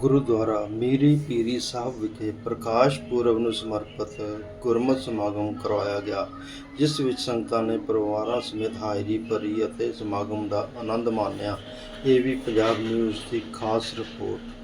ਗੁਰਦੁਆਰਾ ਮੀਰੀ ਪੀਰੀ ਸਾਹਿਬ ਵਿਖੇ ਪ੍ਰਕਾਸ਼ ਪੁਰਬ ਨੂੰ ਸਮਰਪਿਤ ਗੁਰਮਤਿ ਸਮਾਗਮ ਕਰਵਾਇਆ ਗਿਆ, ਜਿਸ ਵਿੱਚ ਸੰਗਤਾਂ ਨੇ ਪਰਿਵਾਰਾਂ ਸਮੇਤ ਹਾਜ਼ਰੀ ਭਰੀ ਅਤੇ ਸਮਾਗਮ ਦਾ ਆਨੰਦ ਮਾਣਿਆ। ਇਹ ਵੀ ਪੰਜਾਬ ਨਿਊਜ਼ ਦੀ ਖਾਸ ਰਿਪੋਰਟ।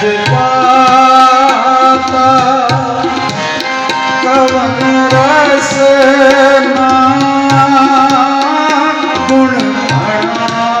ਸਹਿਜ ਪਾਤਾ ਕਵਨ ਰਸ ਨਾ ਗੁਣ ਅਣਾ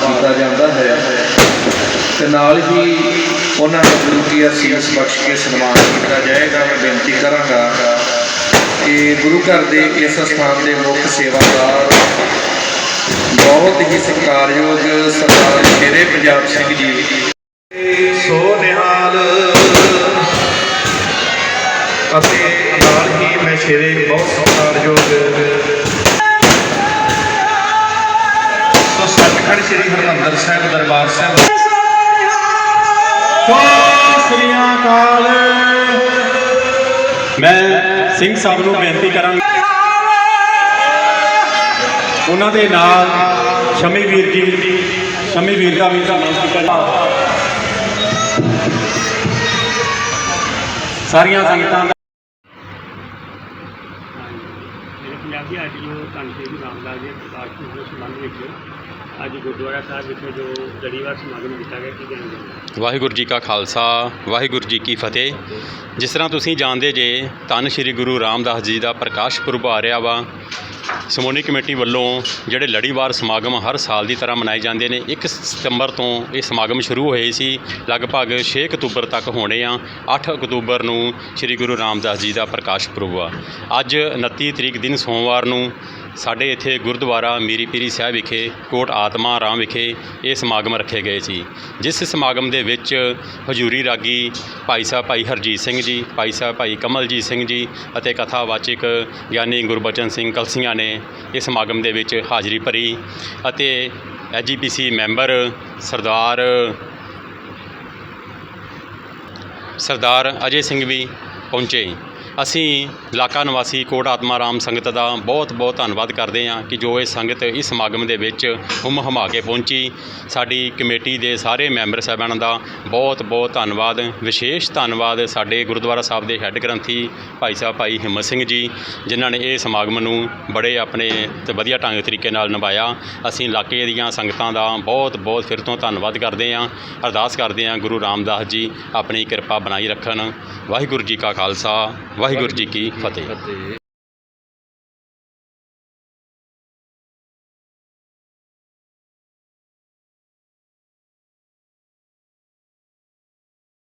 ਕੀਤਾ ਜਾਂਦਾ ਹੈ। ਤੇ ਨਾਲ ਹੀ ਉਹਨਾਂ ਨੂੰ ਗੁਰੂ ਕੀ ਅਸੀਸ ਬਖਸ਼ ਕੇ ਸਨਮਾਨ ਕੀਤਾ ਜਾਏਗਾ। ਮੈਂ ਬੇਨਤੀ ਕਰਾਂਗਾ ਕਿ ਗੁਰੂ ਘਰ ਦੇ ਇਸ ਸਥਾਨ ਦੇ ਮੁੱਖ ਸੇਵਾਦਾਰ ਬਹੁਤ ਹੀ ਸਤਿਕਾਰਯੋਗ ਸਰਦਾਰ ਸ਼ੇਰੇ ਪੰਜਾਬ ਸਿੰਘ ਜੀ। ਸੋ ਨਿਹਾਲ। ਅਤੇ ਹੀ ਬਹੁਤ ਸਤਿਕਾਰਯੋਗ ਸੋ ਸੱਚਖੰਡ ਸ੍ਰੀ ਹਰਿਮੰਦਰ ਸਾਹਿਬ ਦਰਬਾਰ ਸਾਹਿਬ। ਸਤਿ ਸ੍ਰੀ ਅਕਾਲ। ਮੈਂ ਸਿੰਘ ਸਾਹਿਬ ਨੂੰ ਬੇਨਤੀ ਕਰਾਂਗਾ। ਉਹਨਾਂ ਦੇ ਨਾਲ ਸ਼ਮੀ ਵੀਰ ਜੀ, ਸ਼ਮੀ ਵੀਰ ਦਾ ਵੀ ਧੰਨਵਾਦ ਕੀਤਾ ਜਾਵੇ। ਸਾਰੀਆਂ ਸੰਗਤਾਂ ਦਾ ਮੇਰੇ ਪੰਜਾਬੀ ਧੰਨ ਕੰਟਰੀ ਰਾਮਦਾਸ ਜੀ ਪ੍ਰਕਾਸ਼ ਪੁਰਬ ਦੇ ਸੰਬੰਧ ਵਿੱਚ ਅੱਜ ਗੁਰਦੁਆਰਾ ਸਾਹਿਬ ਵਿਖੇ ਜੋ ਲੜੀਵਾਰ ਸਮਾਗਮ ਕੀਤਾ ਗਿਆ, ਕੀ ਕਹਿਣਗੇ ਵਾਹਿਗੁਰੂ ਜੀ ਕਾ ਖਾਲਸਾ, ਵਾਹਿਗੁਰੂ ਜੀ ਕੀ ਫਤਿਹ। ਜਿਸ ਤਰ੍ਹਾਂ ਤੁਸੀਂ ਜਾਣਦੇ ਜੇ, ਧੰਨ ਸ਼੍ਰੀ ਗੁਰੂ ਰਾਮਦਾਸ ਜੀ ਦਾ ਪ੍ਰਕਾਸ਼ ਪੁਰਬ ਆ ਰਿਹਾ ਵਾ ਸਮੂਹਣੀ ਕਮੇਟੀ ਵੱਲੋਂ ਜਿਹੜੇ ਲੜੀਵਾਰ ਸਮਾਗਮ ਹਰ ਸਾਲ ਦੀ ਤਰ੍ਹਾਂ ਮਨਾਏ ਜਾਂਦੇ ਨੇ 1 ਸਤੰਬਰ ਤੋਂ ਇਹ ਸਮਾਗਮ ਸ਼ੁਰੂ ਹੋਏ ਸੀ, ਲਗਭਗ 6 ਅਕਤੂਬਰ ਤੱਕ ਹੋਣੇ ਆ। 8 ਅਕਤੂਬਰ ਨੂੰ ਸ਼੍ਰੀ ਗੁਰੂ ਰਾਮਦਾਸ ਜੀ ਦਾ ਪ੍ਰਕਾਸ਼ ਪੁਰਬ ਆ। ਅੱਜ 29 ਤਰੀਕ ਦਿਨ ਸੋਮਵਾਰ ਨੂੰ ਸਾਡੇ ਇੱਥੇ ਗੁਰਦੁਆਰਾ ਮੀਰੀ ਪੀਰੀ ਸਾਹਿਬ ਵਿਖੇ, ਕੋਟ ਆਤਮਾ ਰਾਮ ਵਿਖੇ ਇਹ ਸਮਾਗਮ ਰੱਖੇ ਗਏ ਸੀ। ਜਿਸ ਸਮਾਗਮ ਦੇ ਵਿੱਚ ਹਜੂਰੀ ਰਾਗੀ ਭਾਈ ਸਾਹਿਬ ਭਾਈ ਹਰਜੀਤ ਸਿੰਘ ਜੀ, ਭਾਈ ਸਾਹਿਬ ਭਾਈ ਕਮਲਜੀਤ ਸਿੰਘ ਜੀ ਅਤੇ ਕਥਾਵਾਚਕ ਗਿਆਨੀ ਗੁਰਬਚਨ ਸਿੰਘ ਕਲਸੀਆਂ ਨੇ ਇਸ ਸਮਾਗਮ ਦੇ ਵਿੱਚ ਹਾਜ਼ਰੀ ਭਰੀ ਅਤੇ ਐਜੀਪੀਸੀ ਮੈਂਬਰ ਸਰਦਾਰ ਸਰਦਾਰ ਅਜੇ ਸਿੰਘ ਵੀ ਪਹੁੰਚੇ। ਅਸੀਂ ਇਲਾਕਾ ਨਿਵਾਸੀ ਕੋਟ ਆਤਮਾ ਰਾਮ ਸੰਗਤ ਦਾ ਬਹੁਤ ਬਹੁਤ ਧੰਨਵਾਦ ਕਰਦੇ ਹਾਂ ਕਿ ਜੋ ਇਹ ਸੰਗਤ ਇਸ ਸਮਾਗਮ ਦੇ ਵਿੱਚ ਹੁਮ ਹਮਾ ਕੇ ਪਹੁੰਚੀ। ਸਾਡੀ ਕਮੇਟੀ ਦੇ ਸਾਰੇ ਮੈਂਬਰ ਸਾਹਿਬਾਨਾਂ ਦਾ ਬਹੁਤ ਬਹੁਤ ਧੰਨਵਾਦ। ਵਿਸ਼ੇਸ਼ ਧੰਨਵਾਦ ਸਾਡੇ ਗੁਰਦੁਆਰਾ ਸਾਹਿਬ ਦੇ ਹੈੱਡ ਗ੍ਰੰਥੀ ਭਾਈ ਸਾਹਿਬ ਭਾਈ ਹਿੰਮਤ ਸਿੰਘ ਜੀ, ਜਿਨ੍ਹਾਂ ਨੇ ਇਹ ਸਮਾਗਮ ਨੂੰ ਬੜੇ ਆਪਣੇ ਤੇ ਵਧੀਆ ਢੰਗ ਤਰੀਕੇ ਨਾਲ ਨਿਭਾਇਆ। ਅਸੀਂ ਇਲਾਕੇ ਦੀਆਂ ਸੰਗਤਾਂ ਦਾ ਬਹੁਤ ਬਹੁਤ ਫਿਰ ਤੋਂ ਧੰਨਵਾਦ ਕਰਦੇ ਹਾਂ। ਅਰਦਾਸ ਕਰਦੇ ਹਾਂ ਗੁਰੂ ਰਾਮਦਾਸ ਜੀ ਆਪਣੀ ਕਿਰਪਾ ਬਣਾਈ ਰੱਖਣ। ਵਾਹਿਗੁਰੂ ਜੀ ਕਾ ਖਾਲਸਾ ਵਾਹਿਗੁਰੂ ਜੀ ਕੀ ਫਤਿਹ।